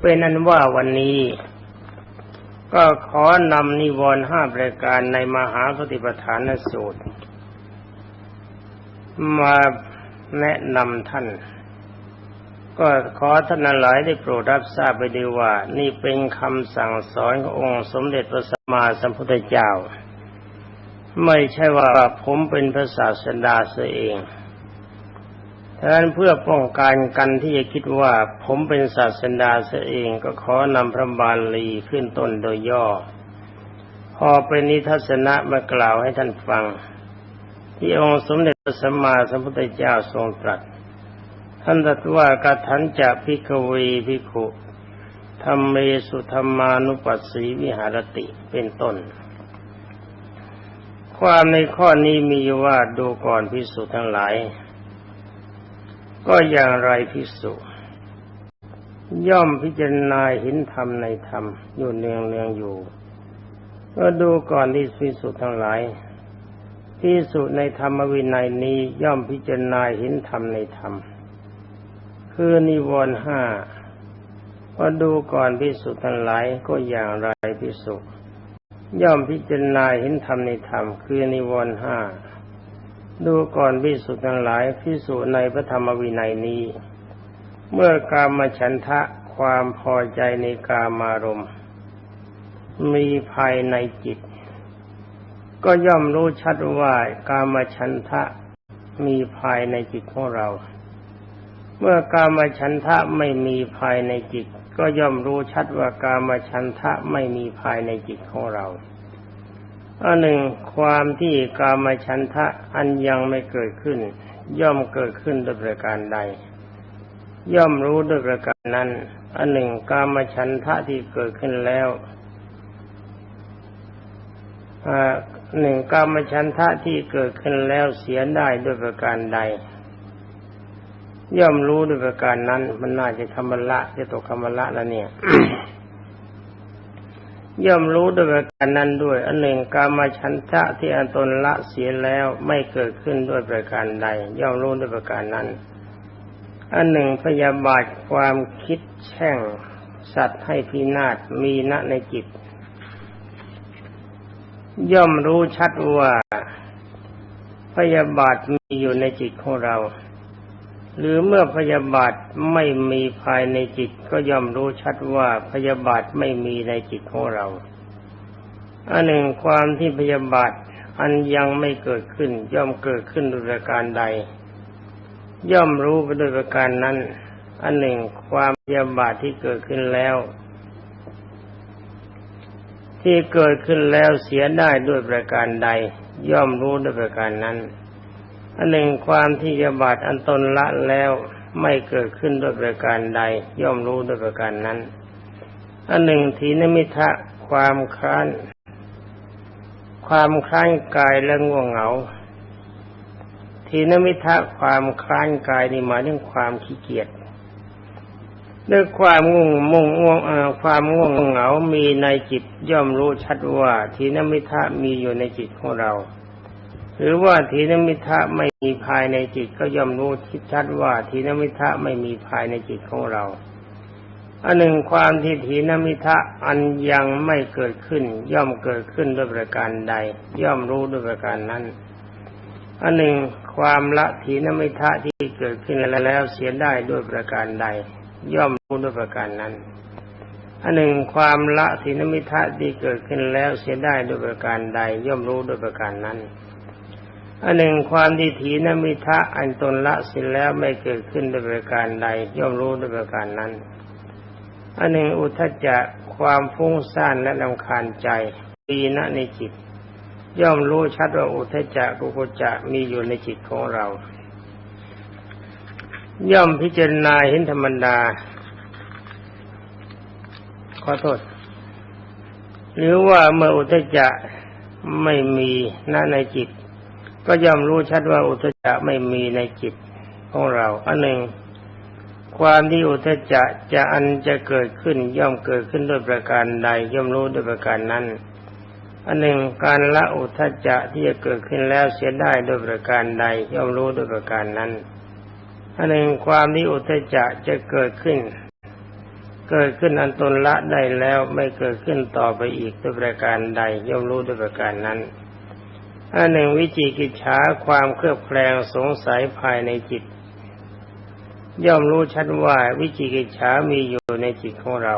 เป็นอันว่าวันนี้ ก็ขอนำนิวรณ์ห้าประการในมหาสติปัฏฐานสูตร มาแนะนำท่าน ก็ขอท่านหลายได้โปรดรับทราบไปดีว่า นี่เป็นคำสั่งสอนขององค์สมเด็จพระสัมมาสัมพุทธเจ้า ไม่ใช่ว่าผมเป็นพระศาสดาเสียเอง ดังนั้นเพื่อป้องกันกันที่จะคิดว่าผมเป็นศาสดาเสียเองก็ขอนำพระบาลีขึ้นต้นโดยย่อ พอเป็นนิทัศนะมากล่าวให้ท่านฟัง ที่องค์สมเด็จพระสัมมาสัมพุทธเจ้าทรงตรัส ท่านตรัสว่ากทันจะพิกเวพิขุธรรมเมสุธรรมานุปัสสีวิหารติเป็นต้น ความในข้อนี้มีว่าดูก่อนพิสุทั้งหลาย ก็อย่างไรพิสุย่อมพิจารณาเห็นธรรมในธรรมอยู่เนืองเนืองอยู่ก็ดูก่อนที่พิสุทั้งหลายพิสุในธรรมวินัยนี้ย่อมพิจารณาเห็นธรรมในธรรม คือนิวรณ์ห้าก็ดูก่อนพิสุทั้งหลายก็อย่างไรพิสุย่อมพิจารณาเห็นธรรมในธรรม คือนิวรณ์ห้า ดูก่อนพิสุทั้งหลายพิสุในพระธรรมวินัยนี้ เมื่อกามาฉันทะความพอใจในกามารมณ์มีภายในจิต ก็ย่อมรู้ชัดว่ากามฉันทะมีภายในจิตของเรา เมื่อกามฉันทะไม่มีภายในจิต ก็ย่อมรู้ชัดว่ากามฉันทะไม่มีภายในจิตของเรา อันหนึ่งความที่กามฉันทะอันยังไม่เกิดขึ้น ย่อมเกิดขึ้นด้วยประการใด ย่อมรู้ด้วยประการนั้น อันหนึ่งกามฉันทะที่เกิดขึ้นแล้วหนึ่งกามฉันทะที่เกิดขึ้นแล้วเสียได้ด้วยประการใด ย่อมรู้ด้วยประการนั้น มันน่าจะคำละจะตกคำละแล้วเนี่ย ย่อมรู้ด้วยประการนั้นด้วย อันหนึ่งกามฉันทะที่อันตนละเสียแล้วไม่เกิดขึ้นด้วยประการใด ย่อมรู้ด้วยประการนั้น อันหนึ่งพยาบาทความคิดแช่ง สัตว์ให้พินาศมีณในจิต ย่อมรู้ชัดว่าพยาบาทมีอยู่ในจิตของเรา หรือเมื่อพยาบาทไม่มีภายในจิตก็ย่อมรู้ชัดว่าพยาบาทไม่มีในจิตของเรา อันหนึ่งความที่พยาบาทอันยังไม่เกิดขึ้น ย่อมเกิดขึ้นโดยประการใด ย่อมรู้ไปโดยประการนั้น อันหนึ่งความพยาบาทที่เกิดขึ้นแล้ว ที่เกิดขึ้นแล้วเสียได้ด้วยประการใด ย่อมรู้ด้วยประการนั้น อันหนึ่งความที่ยาบาทอันตนละแล้วไม่เกิดขึ้นด้วยประการใด ย่อมรู้ด้วยประการนั้น อันหนึ่งทีนมิทะความคร้านความคล้านกายและง่วงเหงา ทีนมิทะความคล้านกายนี่หมายถึงความขี้เกียจด้วยความง่วงมุ่งง่วงความง่วงเหงา มีในจิตย่อมรู้ชัดว่าทีนมิทะมีอยู่ในจิตของเรา หรือว่าทีนมิทะไม่มีภายในจิตก็ย่อมรู้ชิดชัดว่าทีนมิทะไม่มีภายในจิตของเราอันหนึ่งความที่ทีนมิทะอันยังไม่เกิดขึ้น ย่อมเกิดขึ้นด้วยประการใด ย่อมรู้ด้วยประการนั้นอันหนึ่งความละทีนมิทะที่เกิดขึ้นแล้วเสียได้ด้วยประการใด ย่อมรู้ด้วยประการนั้นอันหนึ่งความละทีนมิทะที่เกิดขึ้นแล้วเสียได้ด้วยประการใด ย่อมรู้ด้วยประการนั้น อันหนึ่งความที่ถีนมิทะอันตนละสร็จแล้วไม่เกิดขึ้นด้วยประการใดย่อมรู้ด้วยประการนั้นอันหนึ่งอุทจจะความฟุ้งซ่านและลำคาญใจปีนะในจิต ย่อมรู้ชัดว่าอุทจจะกุกุจจะมีอยู่ในจิตของเรา ย่อมพิจารณาเห็นธรรมดา ขอโทษ หรือว่าเมื่ออุทจจะไม่มีณในจิต ก็ย่อมรู้ชัดว่าอุทจจะไม่มีในจิตของเรา อันหนึ่ง ความที่อุทจจะจะอันจะเกิดขึ้นย่อมเกิดขึ้นด้วยประการใด ย่อมรู้ด้วยประการนั้น อันหนึ่งการละอุทจจะที่จะเกิดขึ้นแล้วเสียได้ด้วยประการใด ย่อมรู้ด้วยประการนั้นอันหนึ่งความที่อุทจจะจะเกิดขึ้น เกิดขึ้นอันตนละได้แล้วไม่เกิดขึ้นต่อไปอีกด้วยประการใด ย่อมรู้ด้วยประการนั้น อันหนึ่งวิจิกิจฉาความเครือบแคลงสงสัยภายในจิต ย่อมรู้ชัดว่าวิจิกิจฉามีอยู่ในจิตของเรา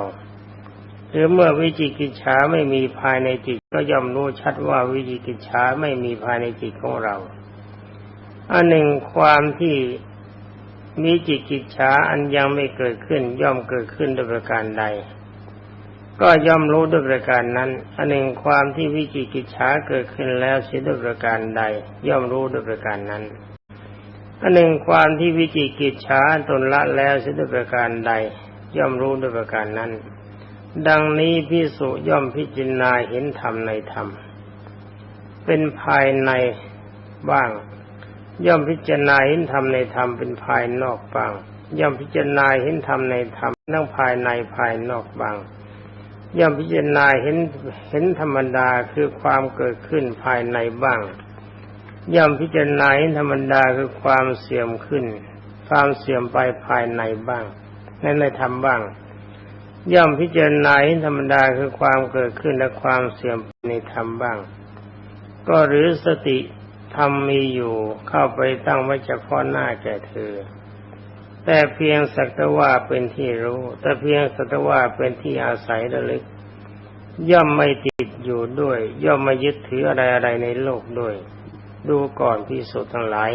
หรือเมื่อวิจิกิจฉาไม่มีภายในจิต ก็ย่อมรู้ชัดว่าวิจิกิจฉาไม่มีภายในจิตของเราอันหนึ่งความที่มีจิตกิจฉาอันยังไม่เกิดขึ้นย่อมเกิดขึ้นโดยประการใด ก็ย่อมรู้ด้วยประการนั้น อันหนึ่งความที่วิจิกิจฉาเกิดขึ้นแล้วเสียด้วยประการใด ย่อมรู้ด้วยประการนั้นอันหนึ่งความที่วิจิกิจฉาตนละแล้วเสียด้วยประการใด ย่อมรู้ด้วยประการนั้น ดังนี้พิสุย่อมพิจารณาเห็นธรรมในธรรม เป็นภายในบ้าง ย่อมพิจารณาเห็นธรรมในธรรมเป็นภายนอกบ้าง ย่อมพิจารณาเห็นธรรมในธรรมทั้งภายในภายนอกบ้าง ย่อมพิจารณาเห็นเห็นธรรมดาคือความเกิดขึ้นภายในบ้าง ย่อมพิจารณาเห็นธรรมดาคือความเสื่อมขึ้น ความเสื่อมไปภายในบ้างในในธรรมบ้าง ย่อมพิจารณาเห็นธรรมดาคือความเกิดขึ้นและความเสื่อมในธรรมบ้าง ก็หรือสติธรรมมีอยู่เข้าไปตั้งไว้เฉพาะหน้าแก่เธอ แต่เพียงสักแต่ว่าเป็นที่รู้ แต่เพียงสักแต่ว่าเป็นที่อาศัยระลึก ย่อมไม่ติดอยู่ด้วย ย่อมไม่ยึดถืออะไรอะไรในโลกด้วย ดูก่อนพิสุทั้งหลาย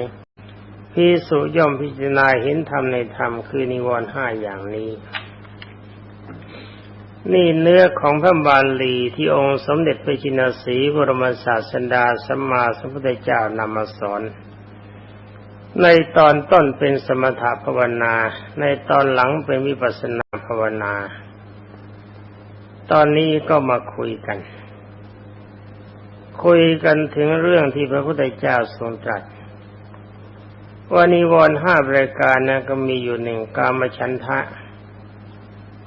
พิสุย่อมพิจารณาเห็นธรรมในธรรมคือนิวรณ์ห้าอย่างนี้ นี่เนื้อของพระบาลีที่องค์สมเด็จพระจินสีบรมศาสดาสัมมาสัมพุทธเจ้านำมาสอน ในตอนต้นเป็นสมถภาวนา ในตอนหลังเป็นวิปัสนาภาวนา ตอนนี้ก็มาคุยกัน คุยกันถึงเรื่องที่พระพุทธเจ้าทรงตรัสว่านิวรณ์ห้ารายการนะก็มีอยู่หนึ่งกามฉันทะ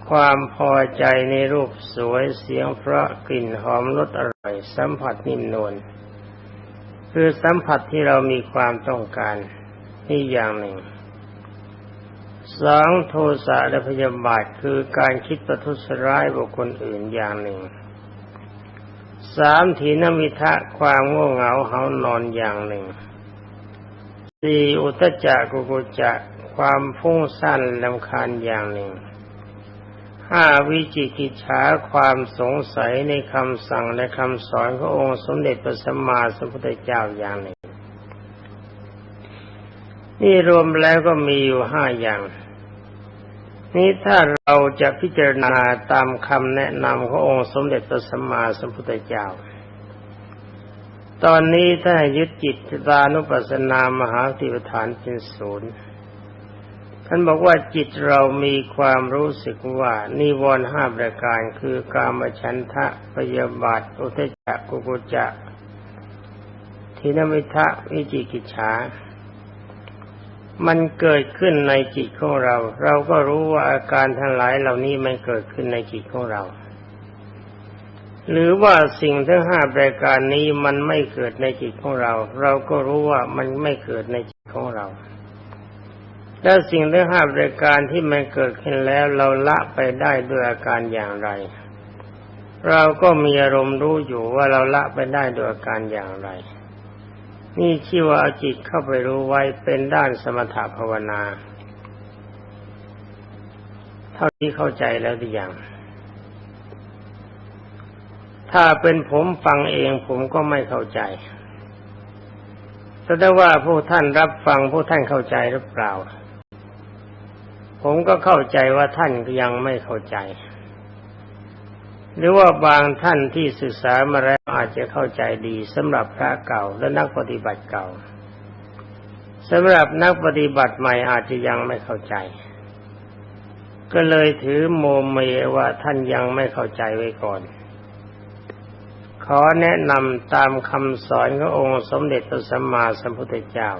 ความพอใจในรูปสวยเสียงเพราะกลิ่นหอมรสอร่อย สัมผัสนิ่มนวลคือสัมผัสที่เรามีความต้องการ นี่อย่างหนึ่งสองโทสะและพยาบาทคือการคิดประทุษร้ายบุคคลอื่นอย่างหนึ่งสามถีนมิทะความโง่เหงาเหานอนอย่างหนึ่งสี่อุตจักกุกุจะความฟุ้งซ่านลำคาญอย่างหนึ่งห้าวิจิกิจฉาความสงสัยในคำสั่งและคำสอนขององค์สมเด็จพระสัมมาสัมพุทธเจ้าอย่างหนึ่ง นี่รวมแล้วก็มีอยู่ห้าอย่าง นี่ถ้าเราจะพิจารณาตามคำแนะนำขององค์สมเด็จพระสัมมาสัมพุทธเจ้า ตอนนี้ถ้ายึดจิตตานุปัสสนามหาติปฐานเป็นศูนย์ท่านบอกว่าจิตเรามีความรู้สึกว่านิวรณ์ห้าประการคือกามฉันทะพยาบาทอุทจักกุกุจะทินมิทะวิจิกิจฉา มันเกิดขึ้นในจิตของเรา เราก็รู้ว่าอาการทั้งหลายเหล่านี้มันเกิดขึ้นในจิตของเรา หรือว่าสิ่งทั้งห้าประการนี้มันไม่เกิดในจิตของเรา เราก็รู้ว่ามันไม่เกิดในจิตของเราแล้วสิ่งทั้งห้าปรายการที่มันเกิดขึ้นแล้วเราละไปได้ด้วยอาการอย่างไร เราก็มีอารมณ์รู้อยู่ว่าเราละไปได้ด้วยอาการอย่างไร นี่ชื่อว่าเอาจิตเข้าไปรู้ไว้เป็นด้านสมถภาวนา เท่าที่เข้าใจแล้วหรือยังถ้าเป็นผมฟังเองผมก็ไม่เข้าใจแต่ว่าผู้ท่านรับฟังผู้ท่านเข้าใจหรือเปล่า ผมก็เข้าใจว่าท่านยังไม่เข้าใจ หรือว่าบางท่านที่ศึกษามาแล้วอาจจะเข้าใจดีสำหรับพระเก่าและนักปฏิบัติเก่าสำหรับนักปฏิบัติใหม่อาจจะยังไม่เข้าใจ ก็เลยถือโมเมว่าท่านยังไม่เข้าใจไว้ก่อน ขอแนะนำตามคำสอนขององค์สมเด็จพระสัมมาสัมพุทธเจ้า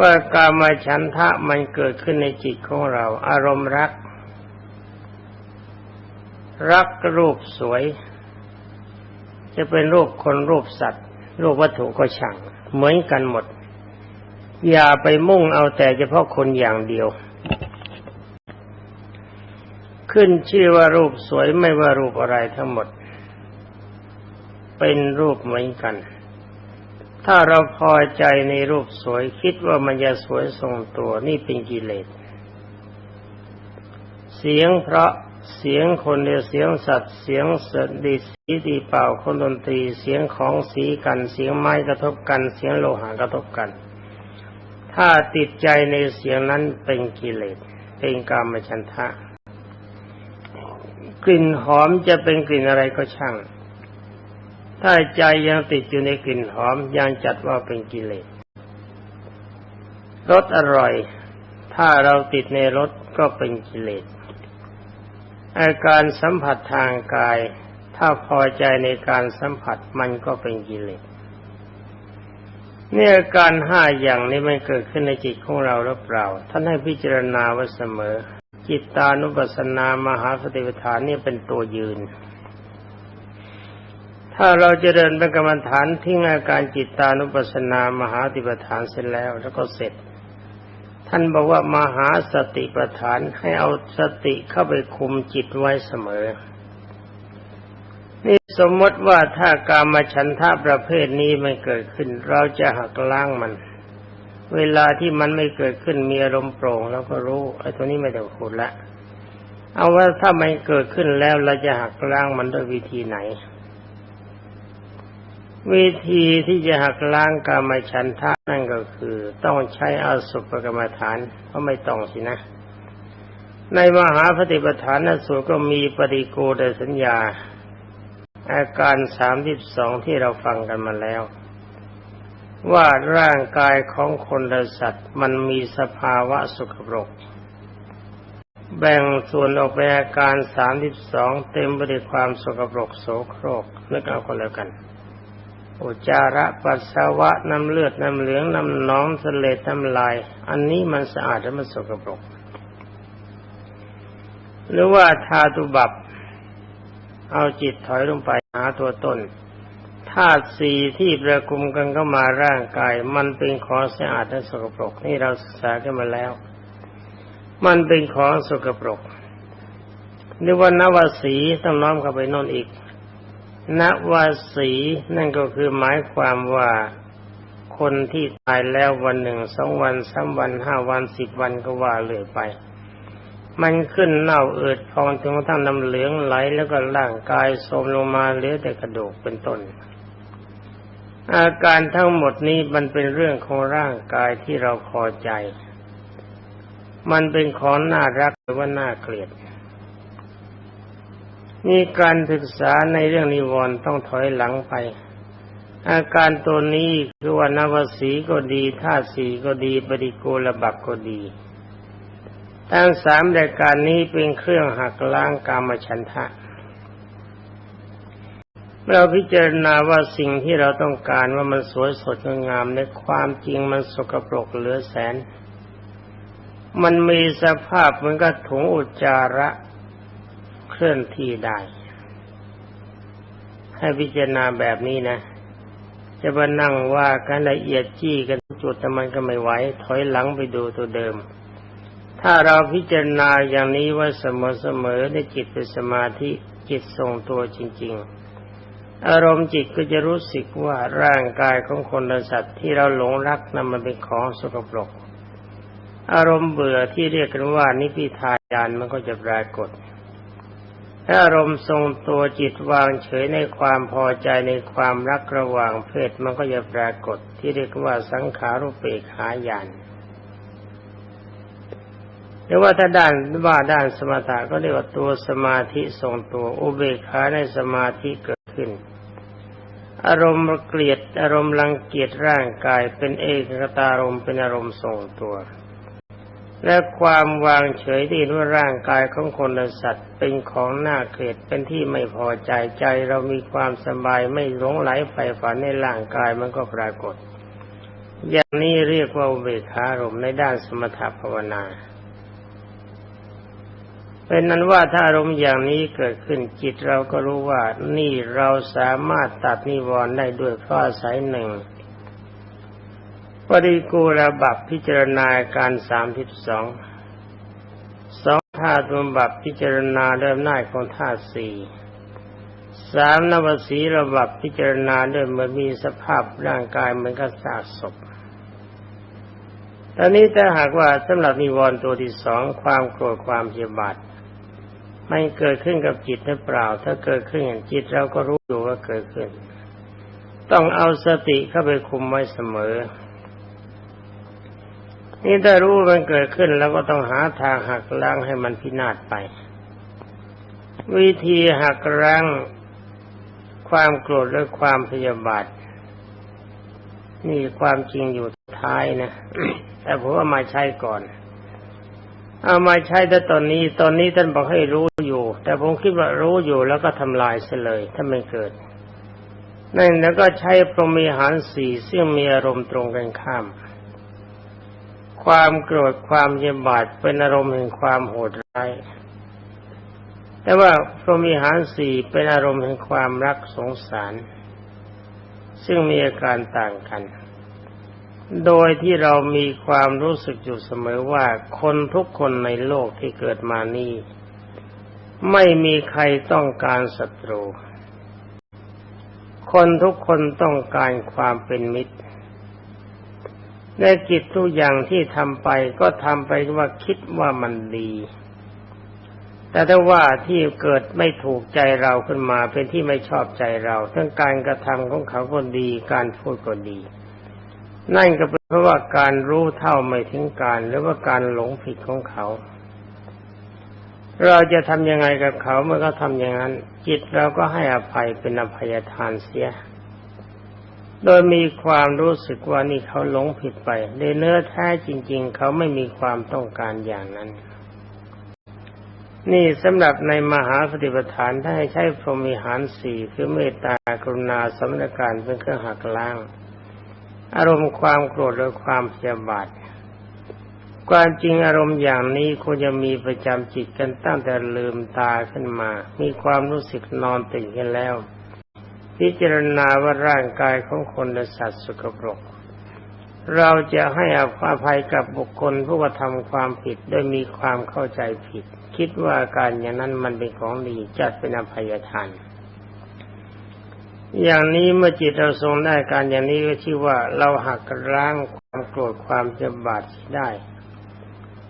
ว่ากามาฉันทะมันเกิดขึ้นในจิตของเรา อารมณ์รัก รักรูปสวย จะเป็นรูปคนรูปสัตว์ รูปวัตถุก็ช่าง เหมือนกันหมด อย่าไปมุ่งเอาแต่เฉพาะคนอย่างเดียว ขึ้นชื่อว่ารูปสวยไม่ว่ารูปอะไรทั้งหมด เป็นรูปเหมือนกัน ถ้าเราพอใจในรูปสวยคิดว่ามันจะสวยทรงตัวนี่เป็นกิเลสเสียงเพราะ เสียงคนเดียเสียงสัตว์เสียงสดีสีดีเป่าคนดนตรีเสียงของสีกันเสียงไม้กระทบกัน เสียงโลหะกระทบกัน ถ้าติดใจในเสียงนั้นเป็นกิเลสเป็นกามฉันทะ กลิ่นหอมจะเป็นกลิ่นอะไรก็ช่าง ถ้าใจยังติดอยู่ในกลิ่นหอมยังจัดว่าเป็นกิเลสรสอร่อย ถ้าเราติดในรสก็เป็นกิเลส อาการสัมผัสทางกาย ถ้าพอใจในการสัมผัสมันก็เป็นกิเลสเนี่ยอาการห้าอย่างนี้มันเกิดขึ้นในจิตของเราหรือเปล่า ท่านให้พิจารณาไว้เสมอ จิตตานุปัสสนามหาสติปัฏฐานนี่เป็นตัวยืน ถ้าเราจะเดินเป็นกรรมฐานทิ้งอาการจิตตานุปัสสนามหาสติปัฏฐานเสร็จแล้ว แล้วก็เสร็จ ท่านบอกว่ามหาสติปัฏฐานให้เอาสติเข้าไปคุมจิตไว้เสมอ นี่สมมติว่าถ้าการมาฉันทะประเภทนี้ไม่เกิดขึ้น เราจะหักล้างมัน เวลาที่มันไม่เกิดขึ้นมีอารมณ์โปร่งเราก็รู้ไอ้ตัวนี้ไม่ต้องพูดละ เอาว่าถ้ามันเกิดขึ้นแล้วเราจะหักล้างมันด้วยวิธีไหน วิธีที่จะหักล้างกามฉันทะนั่นก็คือ ต้องใช้อาสุปกรรมฐานเพราะไม่ต้องสินะ ในมหาปฏิปทานนสูตรก็มีปฏิโกดสัญญา อาการสามสิบสองที่เราฟังกันมาแล้ว ว่าร่างกายของคนและสัตว์มันมีสภาวะสุขปรก แบ่งส่วนออกเป็นอาการสามสิบสองเต็มไปด้วยความสกปรกโสโครกนึกเอาคนแล้วกัน อุจาระปัสสาวะน้ำเลือดน้ำเหลืองน้ำหนองเลดน้ำลาย อันนี้มันสะอาดและมันสกปรก หรือว่าทาตุบับ เอาจิตถอยลงไปหาตัวตนธาตุสี่ที่ประคุมกันเข้ามาร่างกาย มันเป็นของสะอาดและสกปรก นี่เราศึกษากันมาแล้ว มันเป็นของสกปรกหรือว่านวสีต้องน้อมเข้าไปน่นอีก นวสีนั่นก็คือหมายความว่าคนที่ตายแล้ววันหนึ่งสองวันสามวันห้าวันสิบวันก็ว่าเลยไป มันขึ้นเน่าเอิดพองจนกระทั่งน้ำเหลืองไหลแล้วก็ร่างกายโทรมลงมาเหลือแต่กระดูกเป็นต้น อาการทั้งหมดนี้มันเป็นเรื่องของร่างกายที่เราพอใจ มันเป็นของน่ารักหรือว่าน่าเกลียด นี่การศึกษาในเรื่องนิวรณ์ต้องถอยหลังไป อาการตัวนี้คือว่านวสีก็ดีธาตุสีก็ดีปฏิโกลบับก็ดีทั้งสามรายการนี้เป็นเครื่องหักล้างกามฉันทะ เราพิจารณาว่าสิ่งที่เราต้องการว่ามันสวยสดงามในความจริงมันสกปรกเหลือแสน มันมีสภาพเหมือนกับถุงอุจจาระ เคลื่อนที่ได้ ให้พิจารณาแบบนี้นะ จะมานั่งว่ากันละเอียดจี้กันจุดแต่มันก็ไม่ไหวถอยหลังไปดูตัวเดิม ถ้าเราพิจารณาอย่างนี้ว่าเสมอๆในจิตเป็นสมาธิจิตทรงตัวจริง ๆ อารมณ์จิตก็จะรู้สึกว่าร่างกายของคนและสัตว์ที่เราหลงรักนั้นมันเป็นของสกปรกอารมณ์เบื่อที่เรียกกันว่านิพิทายานมันก็จะปรากฏ อารมณ์ทรงตัวจิตวางเฉยในความพอใจในความรักระหว่างเพศมันก็จะปรากฏที่เรียกว่าสังขารุเปกขายานหรือว่าถ้าด้านว่าด้านสมถะก็เรียกว่าตัวสมาธิทรงตัวอุเบกขาในสมาธิเกิดขึ้น อารมณ์เกลียดอารมณ์รังเกียจร่างกายเป็นเอกตารมณ์เป็นอารมณ์ทรงตัว และความวางเฉยที่ว่าร่างกายของคนและสัตว์ เป็นของน่าเกลียดเป็นที่ไม่พอใจใจ เรามีความสบายไม่หลงไหลใฝ่ฝันในร่างกายมันก็ปรากฏ อย่างนี้เรียกว่าเบกขารมในด้านสมถภาวนา เป็นนั้นว่าถ้าอารมณ์อย่างนี้เกิดขึ้นจิตเราก็รู้ว่านี่เราสามารถตัดนิวรณ์ได้ด้วยข้ออาศัยหนึ่ง ปริกูระบับพิจารณาการสามสิบสองสองธาตุบำบัดพิจารณาเริ่มหน้าของธาตุสี่สามนวสีระบับพิจารณาด้วยเมือนมีสภาพร่างกายเหมือนกับซากศพตอนนี้ถ้าหากว่าสำหรับนิวรณ์ตัวที่สองความโกรธความพยาบาทมันเกิดขึ้นกับจิตหรือเปล่า ถ้าเกิดขึ้นอย่างจิตเราก็รู้อยู่ว่าเกิดขึ้น ต้องเอาสติเข้าไปคุมไว้เสมอ นี่ถ้ารู้มันเกิดขึ้นแล้วก็ต้องหาทางหักล้างให้มันพินาศไป วิธีหักล้างความโกรธและความพยาบาทนี่ความจริงอยู่ท้ายนะ แต่ผมว่ามาใช้ก่อน เอามาใช้แต่ตอนนี้ ตอนนี้ท่านบอกให้รู้อยู่ แต่ผมคิดว่ารู้อยู่แล้วก็ทำลายเสียเลย ถ้าไม่เกิด นั่นแล้วก็ใช้พรหมีหารสี่ซึ่งมีอารมณ์ตรงกันข้าม ความโกรธความเยบาดเป็นอารมณ์แห่งความโหดร้ายแต่ว่าพรหมีหารสี่เป็นอารมณ์แห่งความรักสงสาร ซึ่งมีอาการต่างกัน โดยที่เรามีความรู้สึกอยู่เสมอว่าคนทุกคนในโลกที่เกิดมานี้ ไม่มีใครต้องการศัตรู คนทุกคนต้องการความเป็นมิตร ในกิจทุกอย่างที่ทำไปก็ทำไปว่าคิดว่ามันดี แต่ถ้าว่าที่เกิดไม่ถูกใจเราขึ้นมาเป็นที่ไม่ชอบใจเราทั้งการกระทำของเขาก็ดี การพูดก็ดี นั่นก็เป็นเพราะว่าการรู้เท่าไม่ถึงการ หรือว่าการหลงผิดของเขา เราจะทำยังไงกับเขาเมื่อเขาทำอย่างนั้น จิตเราก็ให้อภัยเป็นอภัยทานเสีย โดยมีความรู้สึกว่านี่เขาหลงผิดไปในเนื้อแท้จริง ๆ เขาไม่มีความต้องการอย่างนั้น นี่สำหรับในมหาสติปัฏฐานถ้าให้ใช้พรหมิหารสี่คือเมตตากรุณาสมณการเป็นเครื่องหักล้าง อารมณ์ความโกรธและความพยบาทความจริงอารมณ์อย่างนี้ควรจะมีประจำจิตกันตั้งแต่ลืมตาขึ้นมา มีความรู้สึกนอนตื่นกันแล้ว พิจารณาว่าร่างกายของคนและสัตว์สกปรก เราจะให้อภัยกับบุคคลผู้กระทำความผิดโดยมีความเข้าใจผิด คิดว่าการอย่างนั้นมันเป็นของดีจัดเป็นอภัยทาน อย่างนี้เมื่อจิตเราทรงได้การอย่างนี้ก็ชื่อว่าเราหักล้างความโกรธความเจ็บบาดได้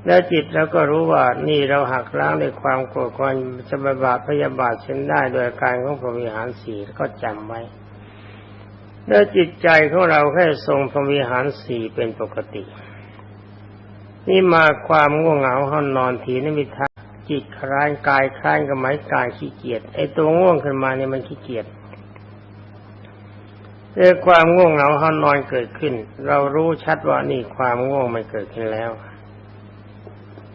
แล้วจิตเราก็รู้ว่านี่เราหักล้างในความโกรธความสมบาทพยาบาทเช่นได้โดยการของพรหมิหารสีก็จำไว้แล้วจิตใจของเราแค่ทรงพรหมิหารสีเป็นปกติ นี่มาความง่วงเหงาห้องนอนทีนี่มีทาจิตคลายกายคลายกับไม้กายขี้เกียจไอตัวง่วงขึ้นมาเนี่ยมันขี้เกียจเรื่องความง่วงเหงาห้องนอนเกิดขึ้น เรารู้ชัดว่านี่ความง่วงมันเกิดขึ้นแล้ว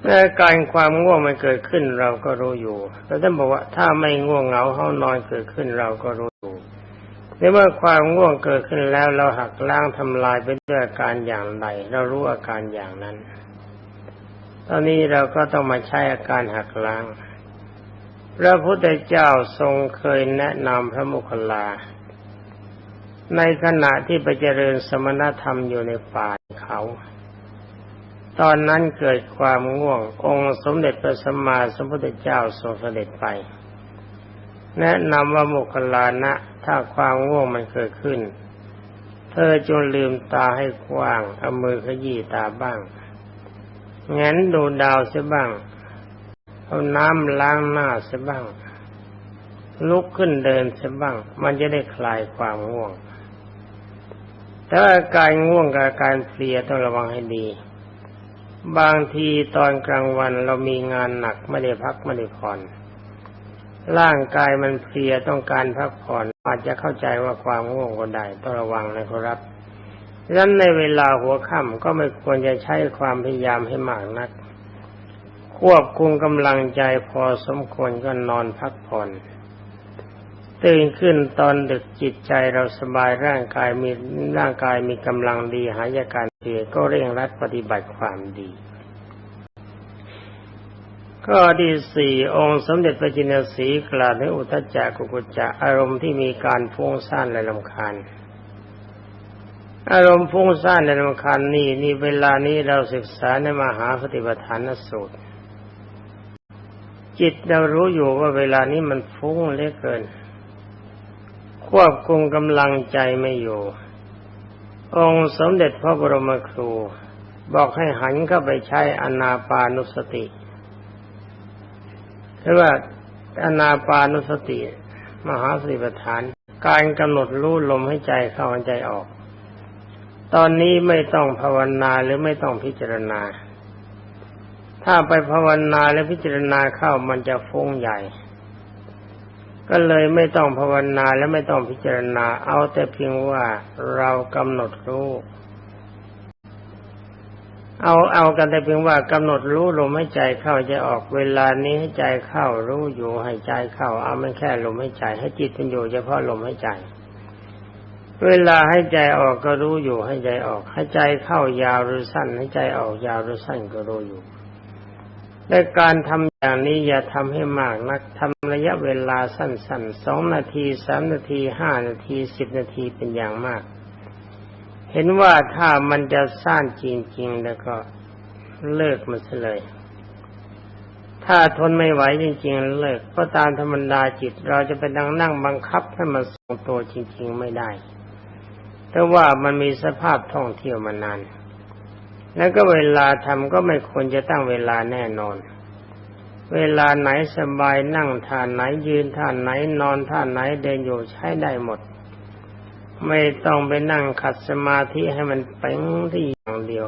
เมื่อการความง่วงมันเกิดขึ้นเราก็รู้อยู่แล้วท่านบอกว่าถ้าไม่ง่วงเหงาห้องนอนเกิดขึ้นเราก็รู้อยู่ในเมื่อความง่วงเกิดขึ้นแล้วเราหักล้างทำลายไปด้วยอาการอย่างไรเรารู้อาการอย่างนั้น ตอนนี้เราก็ต้องมาใช้อาการหักล้าง พระพุทธเจ้าทรงเคยแนะนำพระโมคคัลลา ในขณะที่ไปเจริญสมณธรรมอยู่ในป่าเขา ตอนนั้นเกิดความง่วง องค์สมเด็จพระสัมมาสัมพุทธเจ้าทรงเสด็จไป แนะนำว่าโมคลานะ ถ้าความง่วงมันเกิดขึ้น เธอจงลืมตาให้กว้างเอามือขยี้ตาบ้างงั้นดูดาวเสียบ้าง เอาน้ำล้างหน้าเสียบ้าง ลุกขึ้นเดินเสียบ้าง มันจะได้คลายความง่วง แต่อาการง่วงกับการเพลียต้องระวังให้ดี บางทีตอนกลางวันเรามีงานหนักไม่ได้พักไม่ได้ผ่อน ร่างกายมันเพลียต้องการพักผ่อน อาจจะเข้าใจว่าความง่วงก็ได้ต้องระวังนะครับดังนั้นในเวลาหัวค่ำก็ไม่ควรจะใช้ความพยายามให้มากนัก ควบคุมกำลังใจพอสมควรก็นอนพักผ่อน ตื่นขึ้นตอนดึกจิตใจเราสบายร่างกายมีร่างกายมีกำลังดีหายาการเพลียก็เร่งรัดปฏิบัติความดีข้อที่สี่องค์สมเด็จพระจินสีกล่าวในอุทจจะกุกุจจะอารมณ์ที่มีการฟุ้งซ่านและลำคาญ อารมณ์ฟุ้งซ่านและลำคาญนี่นี่เวลานี้เราศึกษาในมหาสติปัฏฐานสูตร จิตเรารู้อยู่ว่าเวลานี้มันฟุ้งเหลือเกิน ควบคุมกำลังใจไม่อยู่ องค์สมเด็จพระบรมครู บอกให้หันเข้าไปใช้อนาปานุสติหรือว่าอนาปานุสติ มหาสติปัฏฐาน การกำหนดรู้ลมให้ใจเข้าใจออก ตอนนี้ไม่ต้องภาวนาหรือไม่ต้องพิจารณา ถ้าไปภาวนาและพิจารณาเข้ามันจะฟุ้งใหญ่ ก็เลยไม่ต้องภาวนาและไม่ต้องพิจารณา เอาแต่เพียงว่าเรากำหนดรู้ เอาเอากันแต่เพียงว่ากำหนดรู้ลมให้ใจเข้าใจออกเวลานี้ให้ใจเข้ารู้อยู่ให้ใจเข้า เอาไม่แค่ลมให้ใจ ให้จิตเป็นอยู่เฉพาะลมให้ใจ เวลาให้ใจออกก็รู้อยู่ให้ใจออก ให้ใจเข้ายาวหรือสั้น ให้ใจออกยาวหรือสั้นก็รู้อยู่ และการทำอย่างนี้อย่าทำให้มากนักทำระยะเวลาสั้นๆสองนาทีสามนาทีห้านาทีสิบนาทีเป็นอย่างมาก เห็นว่าถ้ามันจะสั้นจริง ๆ แล้วก็เลิกมันเลย ถ้าทนไม่ไหวจริง ๆ เลิกเพราะตามธรรมดาจิต เราจะไปนั่งนั่งบังคับให้มันทรงตัวจริง ๆ ไม่ได้ แต่ว่ามันมีสภาพท่องเที่ยวมานาน แล้วก็เวลาทำก็ไม่ควรจะตั้งเวลาแน่นอน เวลาไหนสบายนั่งท่าไหนยืนท่าไหนนอนท่าไหนเดินอยู่ใช้ได้หมด ไม่ต้องไปนั่งขัดสมาธิให้มันเป่งที่อย่างเดียว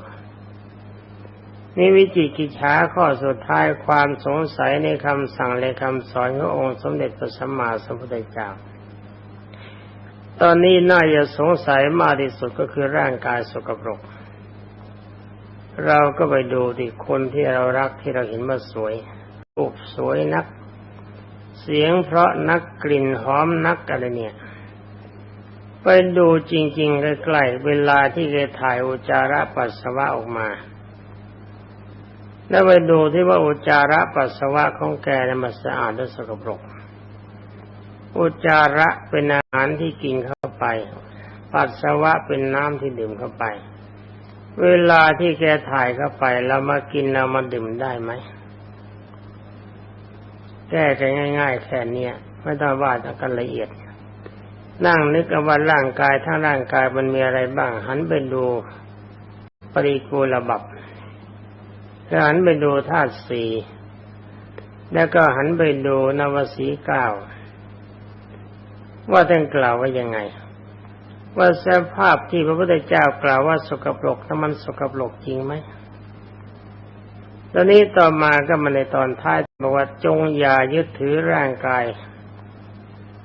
นี่วิจิกิจฉาข้อสุดท้ายความสงสัยในคำสั่งและคำสอนขององค์สมเด็จพระสัมมาสัมพุทธเจ้า ตอนนี้น่าจะสงสัยมากที่สุดก็คือร่างกายสกปรก เราก็ไปดูที่คนที่เรารักที่เราเห็นว่าสวยรูปสวยนัก เสียงเพราะนักกลิ่นหอมนักอะไรเนี่ย ไปดูจริงๆใกล้ๆเวลาที่แกถ่ายอุจาระปัสสาวะออกมา แล้วไปดูที่ว่าอุจาระปัสสาวะของแกนมันสะอาดหรือสกปรก อุจจาระเป็นอาหารที่กินเข้าไป ปัสสาวะเป็นน้ำที่ดื่มเข้าไป เวลาที่แกถ่ายเข้าไปเรามากินเรามาดื่มได้ไหม แก้กันง่าย ๆ แค่นี้ไม่ต้องว่ากันละเอียด นั่งนึกว่าร่างกายทั้งร่างกายมันมีอะไรบ้าง หันไปดูปริกูลบับหันไปดูธาตุสี่แล้วก็หันไปดูนวสีเก้าว่าท่านกล่าวว่ายังไง ว่าสภาพที่พระพุทธเจ้ากล่าวว่าสกปรกถ้ามันสกปรกจริงไหมตอนนี้ต่อมาก็มาในตอนท้ายบอกว่าจงอย่ายึดถือร่างกาย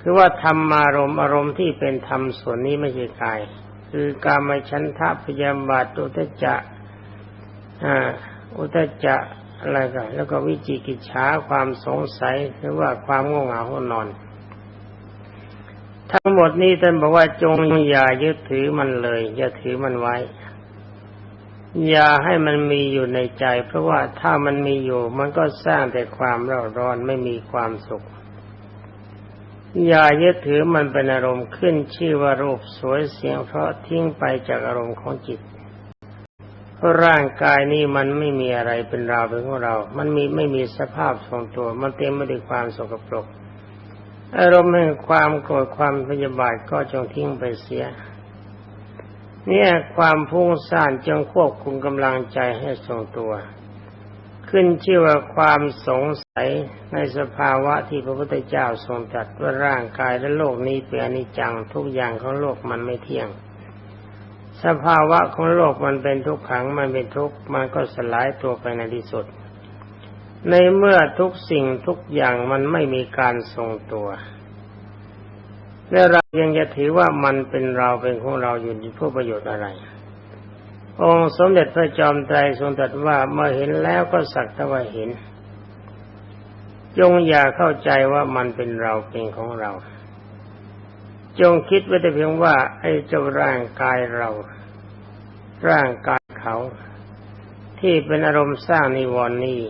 คือว่าธรรมารมณ์อารมณ์ที่เป็นธรรมส่วนนี้ไม่ใช่กาย คือการมาชันทะพยาบาทอุตจะอ่าอุตจะอะไรกันแล้วก็วิจิกิจฉาความสงสัยหรือว่าความง่วงเหงาหนอน ทั้งหมดนี้ท่านบอกว่าจงอย่ายึดถือมันเลย อย่าถือมันไว้ อย่าให้มันมีอยู่ในใจ เพราะว่าถ้ามันมีอยู่ มันก็สร้างแต่ความร้อนร้อนไม่มีความสุข อย่ายึดถือมันเป็นอารมณ์ขึ้นชื่อว่ารูปสวยเสียงเพราะทิ้งไปจากอารมณ์ของจิตเพราะร่างกายนี้มันไม่มีอะไรเป็นราเป็นของเรา มันมีไม่มีสภาพทรงตัว มันเต็มไปด้วยความสกปรก อารมณ์แห่งความโกรธความพยาบาทก็จงทิ้งไปเสีย เนี่ยความพุ่งซ่านจงควบคุมกำลังใจให้ทรงตัว ขึ้นชื่อว่าความสงสัยในสภาวะที่พระพุทธเจ้าทรงตรัสว่าร่างกายและโลกนี้เป็นอนิจจังทุกอย่างของโลกมันไม่เที่ยง สภาวะของโลกมันเป็นทุกขังมันเป็นทุกข์มันก็สลายตัวไปในที่สุด ในเมื่อทุกสิ่งทุกอย่างมันไม่มีการทรงตัวและเรายังจะถือว่ามันเป็นเราเป็นของเราอยู่ในเพื่อประโยชน์อะไร องค์สมเด็จพระจอมไตรทรงตรัสว่าเมื่อเห็นแล้วก็สักแต่ว่าเห็น จงอย่าเข้าใจว่ามันเป็นเราเป็นของเรา จงคิดไว้แต่เพียงว่า ไอ้เจ้าร่างกายเรา ร่างกายเขา ที่เป็นอารมณ์สร้างนิวรณ์นี้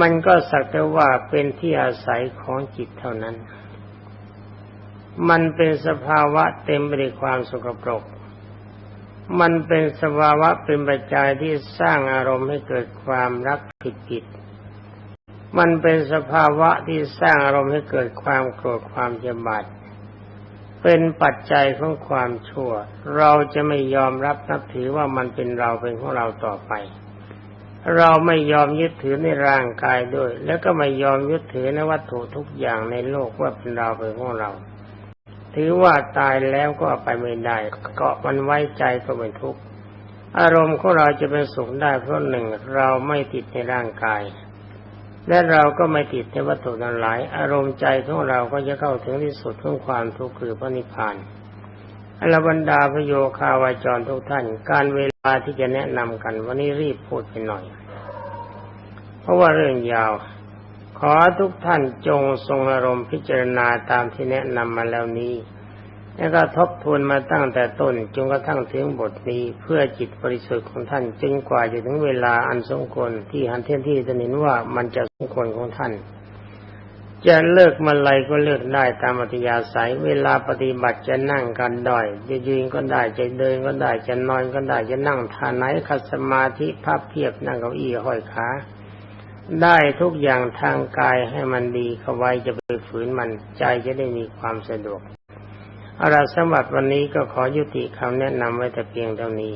มันก็สักแต่ว่าเป็นที่อาศัยของจิตเท่านั้น มันเป็นสภาวะเต็มไปด้วยความสกปรก มันเป็นสภาวะเป็นปัจจัยที่สร้างอารมณ์ให้เกิดความรักผิดผิด มันเป็นสภาวะที่สร้างอารมณ์ให้เกิดความโกรธความเจ็บาดเป็นปัจจัยของความชั่ว เราจะไม่ยอมรับนับถือว่ามันเป็นเราเป็นของเราต่อไป เราไม่ยอมยึดถือในร่างกายด้วย แล้วก็ไม่ยอมยึดถือในวัตถุทุกอย่างในโลกว่าเป็นเราเป็นของเรา ถือว่าตายแล้วก็ไปไม่ได้เกาะมันไว้ใจก็เป็นทุกข์อารมณ์ของเราจะเป็นสุขได้เพราะหนึ่งเราไม่ติดในร่างกาย และเราก็ไม่ติดในวัตถุทั้งหลาย อารมณ์ใจของเราก็จะเข้าถึงที่สุดของความทุกข์คือพระนิพพานอรบรรดาพระโยคาวาจรทุกท่านการเวลาที่จะแนะนำกัน วันนี้รีบพูดไปหน่อย เพราะว่าเรื่องยาว ขอทุกท่านจงทรงอารมณ์พิจารณาตามที่แนะนำมาแล้วนี้ แล้วก็ทบทวนมาตั้งแต่ต้นจนกระทั่งถึงบทนี้เพื่อจิตบริสุทธิ์ของท่านจนกว่าจะถึงเวลาอันสมควรที่หันเทียนที่จะเห็นว่ามันจะสมควรของท่าน จะเลิกเมื่อไรก็เลิกได้ตามอัธยาศัย เวลาปฏิบัติจะนั่งกันได้จะยืนก็ได้จะเดินก็ได้จะนอนก็ได้จะนั่งท่าไหนขัดสมาธิพับเพียบนั่งเก้าอี้ห้อยขาได้ทุกอย่างทางกายให้มันดีเข้าไว้จะไปฝืนมันใจจะได้มีความสะดวกเอาละสำหรับวันนี้ก็ขอยุติคำแนะนำไว้แต่เพียงเท่านี้